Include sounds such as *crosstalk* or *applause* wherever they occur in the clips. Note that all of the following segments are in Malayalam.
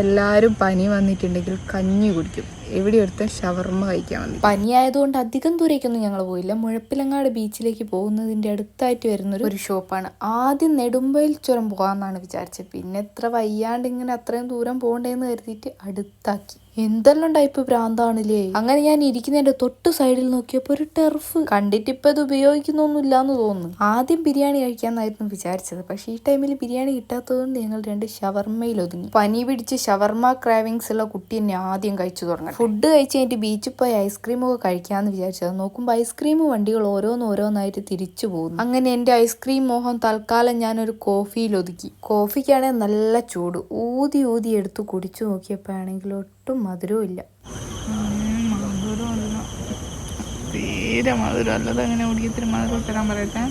എല്ലാവരും പനി വന്നിട്ടുണ്ടെങ്കിൽ കഞ്ഞി കുടിക്കും. എവിടെ ഒരുത്തൻ ഷവർമ്മ കഴിക്കാൻ വന്നു പനിയായതുകൊണ്ട് അധികം ദൂരേക്കൊന്നും ഞങ്ങൾ പോയില്ല. മുഴപ്പിലങ്ങാട് ബീച്ചിലേക്ക് പോകുന്നതിന്റെ അടുത്തായിട്ട് വരുന്ന ഒരു ഷോപ്പാണ്. ആദ്യം നെടുമ്പയിൽ ചുരം പോകാമെന്നാണ് വിചാരിച്ചത് പിന്നെ എത്ര വയ്യാണ്ട് ഇങ്ങനെ അത്രയും ദൂരം പോകണ്ടേന്ന് കരുതിയിട്ട് അടുത്താക്കി. എന്തെല്ലാം ടൈപ്പ് ഭ്രാന്താണില്ലേ. അങ്ങനെ ഞാൻ ഇരിക്കുന്നതിന്റെ തൊട്ട് സൈഡിൽ നോക്കിയപ്പോ ഒരു ടെർഫ് കണ്ടിട്ട് ഇപ്പൊ ഇത് ഉപയോഗിക്കുന്നൊന്നുമില്ല എന്ന് തോന്നുന്നു. ആദ്യം ബിരിയാണി കഴിക്കാന്നായിരുന്നു വിചാരിച്ചത്. പക്ഷെ ഈ ടൈമിൽ ബിരിയാണി കിട്ടാത്തതുകൊണ്ട് ഞങ്ങൾ രണ്ട് ഷവർമ്മയിൽ ഒതുങ്ങി. പനി പിടിച്ച് ഷവർമ്മ ക്രാവിങ്സ് ഉള്ള കുട്ടി എന്നെ ആദ്യം കഴിച്ചു തുടങ്ങി ഫുഡ് കഴിച്ച് കഴിഞ്ഞിട്ട് ബീച്ചിൽ പോയി ഐസ്ക്രീം ഒക്കെ കഴിക്കാന്ന് വിചാരിച്ചത് നോക്കുമ്പോൾ ഐസ്ക്രീം വണ്ടികൾ ഓരോന്ന് ഓരോന്നായിട്ട് തിരിച്ചു പോകുന്നു. അങ്ങനെ എന്റെ ഐസ്ക്രീം മോഹം തൽക്കാലം ഞാനൊരു കോഫിയിൽ ഒതുക്കി. കോഫിക്കാണെങ്കിൽ നല്ല ചൂട്. ഊതി ഊതി എടുത്ത് കുടിച്ചു നോക്കിയപ്പോഴാണെങ്കിൽ ഒട്ടും മധുരവും ഇല്ല. തീരെ മധുരം അല്ലാതെ അങ്ങനെ കുടിക്കത്തിരി മധുരം തരാൻ പറയട്ടെ?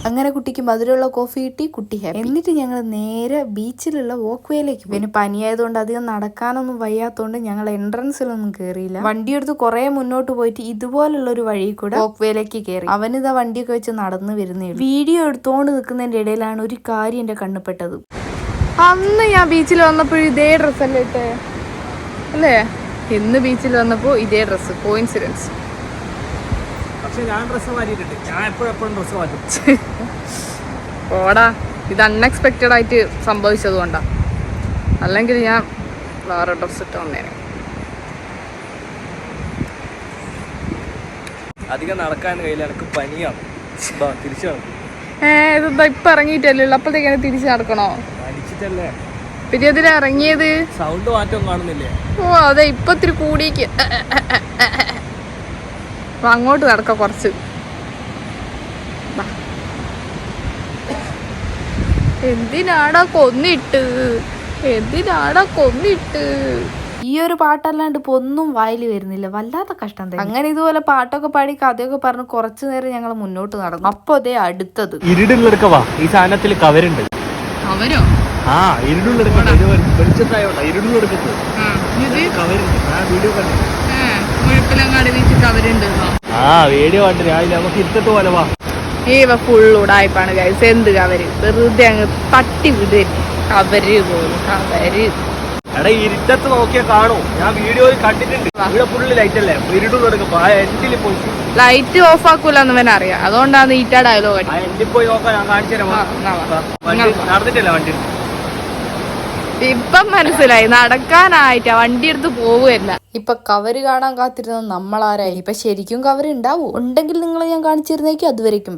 അങ്ങനെ കുട്ടിക്ക് മധുരമുള്ള കോഫി കിട്ടി കുട്ടി ഹാപ്പി എന്നിട്ട് ഞങ്ങൾ നേരെ ബീച്ചിലുള്ള വോക്ക് വേയിലേക്ക് പിന്നെ പനിയായതുകൊണ്ട് അധികം നടക്കാനൊന്നും വയ്യാത്തതുകൊണ്ട് ഞങ്ങൾ എൻട്രൻസിലൊന്നും കയറിയില്ല വണ്ടി എടുത്ത് കുറെ മുന്നോട്ട് പോയിട്ട് ഇതുപോലുള്ള ഒരു വഴി കൂടെ വോക്ക് വേയിലേക്ക് കയറി അവനിതാ വണ്ടിയൊക്കെ വെച്ച് നടന്നു വരുന്നേ. വീഡിയോ എടുത്തോണ്ട് നിൽക്കുന്നതിന്റെ ഇടയിലാണ് ഒരു കാര്യം എന്റെ കണ്ണുപെട്ടത് അന്ന് ഞാൻ ബീച്ചിൽ വന്നപ്പോൾ ഇതേ ഡ്രസ്സല്ലേ ഇട്ടേ? അല്ലേ? ഇന്ന് ബീച്ചിൽ വന്നപ്പോൾ ഇതേ ഡ്രസ്സ് കോയിൻസിഡൻസ് പക്ഷെ ഞാൻ ഡ്രസ്സ് മാറ്റിയിട്ടുണ്ട് ഞാൻ എപ്പോഴും എപ്പോഴും ഡ്രസ്സ് മാറ്റും. *laughs* ഓടാ ഇത് അൺഎക്സ്പെക്റ്റഡ് ആയിട്ട് സംഭവിച്ചത് കൊണ്ടാ. അല്ലെങ്കിൽ ഞാൻ വേറെ ഡ്രസ്സ് ഇട്ട് വന്നേനെ. അധികം നടക്കാൻ കഴിയില്ല എനിക്ക് പനിയാണ്. ബാ, തിരിച്ചു നടക്കും. ഏ ഇതെന്താ ഇപ്പൊ ഇറങ്ങിയിട്ടല്ലേ ഉള്ളു. അപ്പോഴത്തേക്കാണ് തിരിച്ചു നടക്കണോ? അടിച്ചിട്ടല്ലേ പിന്നെ ഇതിലാ ഇറങ്ങിയത്? സൗണ്ട് മാറ്റം കാണുന്നില്ലേ? ഓ അതെ ഇപ്പൊ ഇത്തിരി കൂടിയേക്ക് അപ്പൊ അങ്ങോട്ട് നടക്ക കുറച്ച്. എന്തിനാടാ കൊന്നിട്ട്? എന്തിനാടാ കൊന്നിട്ട്? ഈ ഒരു പാട്ടല്ലാണ്ട് ഇപ്പൊ ഒന്നും വായിൽ വരുന്നില്ല. വല്ലാത്ത കഷ്ടം തന്നെ. അങ്ങനെ ഇതുപോലെ പാട്ടൊക്കെ പാടി കഥയൊക്കെ പറഞ്ഞ് കുറച്ചു നേരം ഞങ്ങൾ മുന്നോട്ട് നടന്നു. അപ്പൊ അതേ അടുത്തത്. ഇരുടുള്ളെടുക്കവാ ഈ സാധനത്തിൽ കവരുണ്ട്. അവരോ ആ ഇരുടുള്ളെടുക്കണ്ട വെളിച്ചത്തായോട്ടാ. കവരുണ്ട് ആ വീഡിയോ കണ്ടു. മുഴപ്പിലങ്ങാട് ബീച്ചിൽ അവരുണ്ട് ആ വീഡിയോ കണ്ടു രാവിലെ നമുക്ക് ഇരുത്തട്ട് പോലെ വാ. ഇവ ഫുൾ ഉടായ്പാണ് ഗൈസ് എന്ത് കവര്? വെറുതെ അങ്ങ് തട്ടി വിടരുത് കവര് പോലും കവര്. എടാ ഇരുട്ടത്ത് നോക്കിയാ കാണൂ. ഞാൻ വീഡിയോയിൽ കണ്ടിട്ടുണ്ട്. ഇവിടെ ഫുള്ള് ലൈറ്റ് അല്ലേ? ഇരുടുള്ളെടുക്കും ആ എൻഡിൽ പോയി. ലൈറ്റ് ഓഫ് ആക്കൂലെന്ന് ഇവൻ അറിയാം. അതുകൊണ്ടാണ് ഈറ്റ ഡയലോഗ് ആ എൻഡിൽ പോയി നോക്കാൻ ഞാൻ കാണിച്ചു തരാം നടന്നിട്ടല്ല വണ്ടി? ഇപ്പം മനസ്സിലായി. നടക്കാനായിട്ടാ വണ്ടി എടുത്ത് പോവുകയല്ല ഇപ്പൊ കവര് കാണാൻ കാത്തിരുന്ന നമ്മളാരായി ഇപ്പൊ ശരിക്കും കവർ ഉണ്ടാവും ഉണ്ടെങ്കിൽ നിങ്ങൾ ഞാൻ കാണിച്ചിരുന്നേക്കും അതുവരേക്കും.